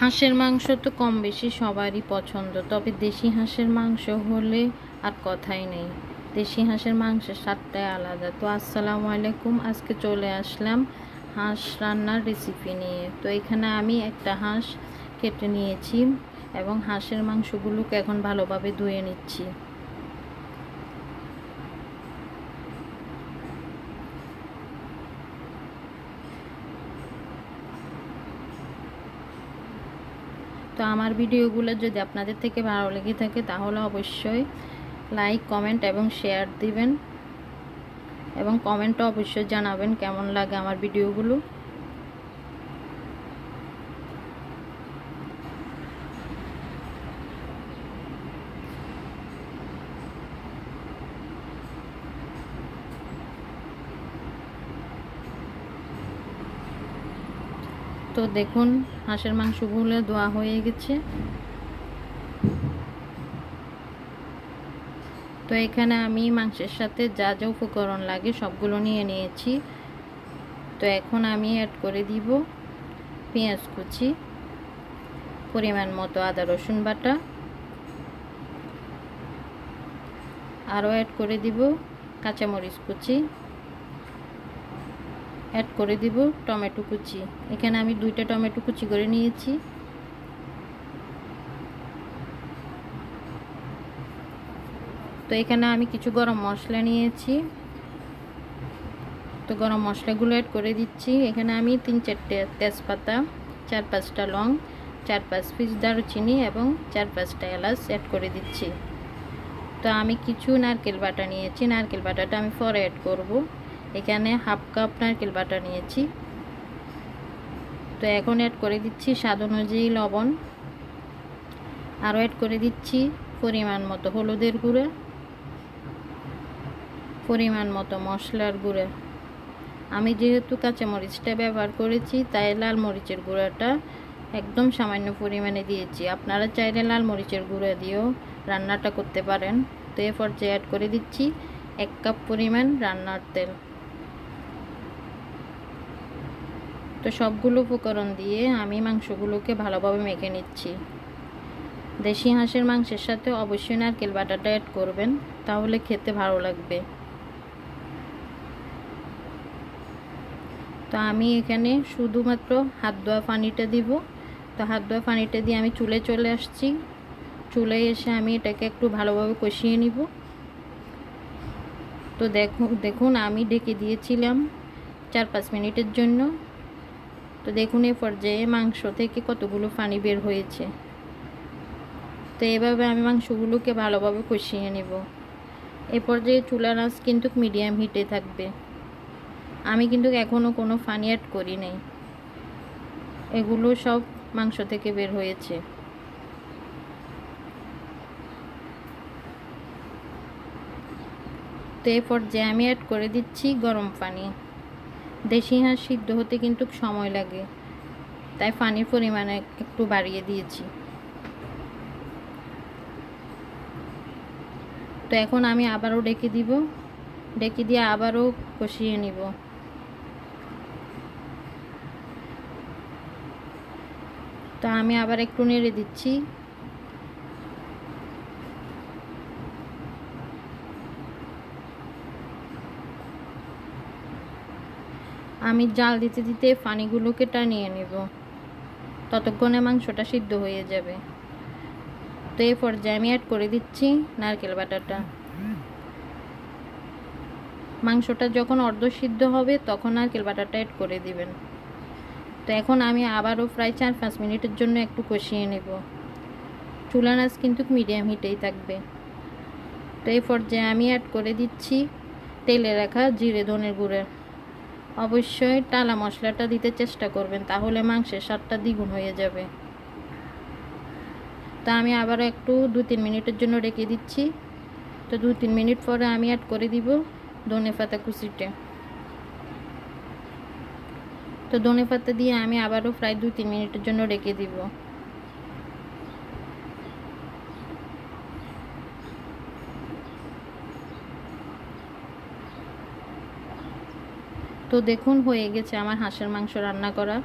হাঁসের মাংস তো কম বেশি সবারই পছন্দ, তবে দেশি হাঁসের মাংস হলে আর কথাই নেই। দেশি হাঁসের মাংসের স্বাদটাই আলাদা। তো আসসালামু আলাইকুম, আজকে চলে আসলাম হাঁস রান্নার রেসিপি নিয়ে। তো এখানে আমি একটা হাঁস কেটে নিয়েছি এবং হাঁসের মাংসগুলোকে এখন ভালোভাবে ধুয়ে নিচ্ছি। তো আমার ভিডিওগুলো যদি আপনাদের থেকে ভালো লেগে থাকে, তাহলে অবশ্যই লাইক, কমেন্ট এবং শেয়ার দিবেন। এবং কমেন্টও অবশ্যই জানাবেন কেমন লাগে আমার ভিডিওগুলো। তো দেখুন, হাঁসের মাংসগুলো ধোয়া হয়ে গেছে। তো এখানে আমি মাংসের সাথে যা যা উপকরণ লাগে সবগুলো নিয়ে নিয়েছি। তো এখন আমি অ্যাড করে দিব পেঁয়াজ কুচি, পরিমাণ মতো আদা, রসুন বাটা। আরও অ্যাড করে দিব কাঁচামরিচ কুচি। অ্যাড করে দিব টমেটো কুচি। এখানে আমি দুইটা টমেটো কুচি করে নিয়েছি। তো এখানে আমি কিছু গরম মশলা নিয়েছি। তো গরম মশলাগুলো অ্যাড করে দিচ্ছি। এখানে আমি তিন চারটে তেজপাতা, চার পাঁচটা লং, চার পাঁচ পিস দারুচিনি এবং চার পাঁচটা এলাচ অ্যাড করে দিচ্ছি। তো আমি কিছু নারকেল বাটা নিয়েছি। নারকেল বাটাটা আমি পরে অ্যাড করব। এখানে হাফ কাপ নারকেল বাটা নিয়েছি। তো এখন অ্যাড করে দিচ্ছি স্বাদ অনুযায়ী লবণ। আরও অ্যাড করে দিচ্ছি পরিমাণ মতো হলুদের গুঁড়ো, পরিমাণ মতো মশলার গুঁড়ো। আমি যেহেতু কাঁচামরিচটা ব্যবহার করেছি, তাই লাল মরিচের গুঁড়োটা একদম সামান্য পরিমাণে দিয়েছি। আপনারা চাইলে লাল মরিচের গুঁড়ো দিয়েও রান্নাটা করতে পারেন। তো এ পর্যায়ে অ্যাড করে দিচ্ছি এক কাপ পরিমাণ রান্নার তেল। তো সবগুলো উপকরণ দিয়ে আমি মাংসগুলোকে ভালোভাবে মেখে নিচ্ছি। দেশি হাঁসের মাংসের সাথে অবশ্যই নারকেল বাটাটা অ্যাড করবেন, তাহলে খেতে ভালো লাগবে। তো আমি এখানে শুধুমাত্র হাত ধোয়া পানিটা দিব। তো হাত ধোয়া পানিটা দিয়ে আমি চুলে চলে আসছি। চুলে এসে আমি এটাকে একটু ভালোভাবে কষিয়ে নিব। তো দেখুন দেখুন আমি ডেকে দিয়েছিলাম চার পাঁচ মিনিটের জন্য। তো দেখুন এ পর্যায়ে মাংস থেকে কতগুলো পানি বের হয়েছে। তো এভাবে আমি মাংসগুলোকে ভালোভাবে কষিয়ে নেব। এ পর্যায়ে চুলার আঁচ কিন্তু মিডিয়াম হিটে থাকবে। আমি কিন্তু এখনও কোনো পানি অ্যাড করি নাই। এগুলো সব মাংস থেকে বের হয়েছে। তো এ পর্যায়ে আমি অ্যাড করে দিচ্ছি গরম পানি। দেশি হাঁস সিদ্ধ হতে কিন্তু সময় লাগে। তাই পানির পরিমাণে একটু বাড়িয়ে দিয়েছি। তো এখন আমি আবারও ডেকে দিব। ডেকে দিয়ে আবারও কষিয়ে নিব। তো আমি আবার একটু নেড়ে দিচ্ছি। আমি জাল দিতে দিতে পানিগুলোকে টানিয়ে নেব। ততক্ষণে মাংসটা সিদ্ধ হয়ে যাবে। তো এই পর্যায়ে আমি অ্যাড করে দিচ্ছি নারকেল বাটাটা। মাংসটা যখন অর্ধ সিদ্ধ হবে, তখন নারকেল বাটাটা অ্যাড করে দিবেন। তো এখন আমি আবারও প্রায় চার পাঁচ মিনিটের জন্য একটু কষিয়ে নেব। চুলা নাচ কিন্তু মিডিয়াম হিটেই থাকবে। তো এই পর্যায়ে আমি অ্যাড করে দিচ্ছি তেলে রাখা জিরে ধনের গুঁড়ো। অবশ্যই টালা মশলাটা দিতে চেষ্টা করবেন, তাহলে মাংসের স্বাদটা দ্বিগুণ হয়ে যাবে। তা আমি আবারও একটু দু তিন মিনিটের জন্য রেখে দিচ্ছি। তো দু তিন মিনিট পরে আমি অ্যাড করে দিব ধনে পাতা কুচিটে। তো ধনে পাতা দিয়ে আমি আবারও প্রায় দু তিন মিনিটের জন্য রেখে দিব। তো দেখুন হয়ে গেছে আমার হাঁসের মাংস রান্না করা।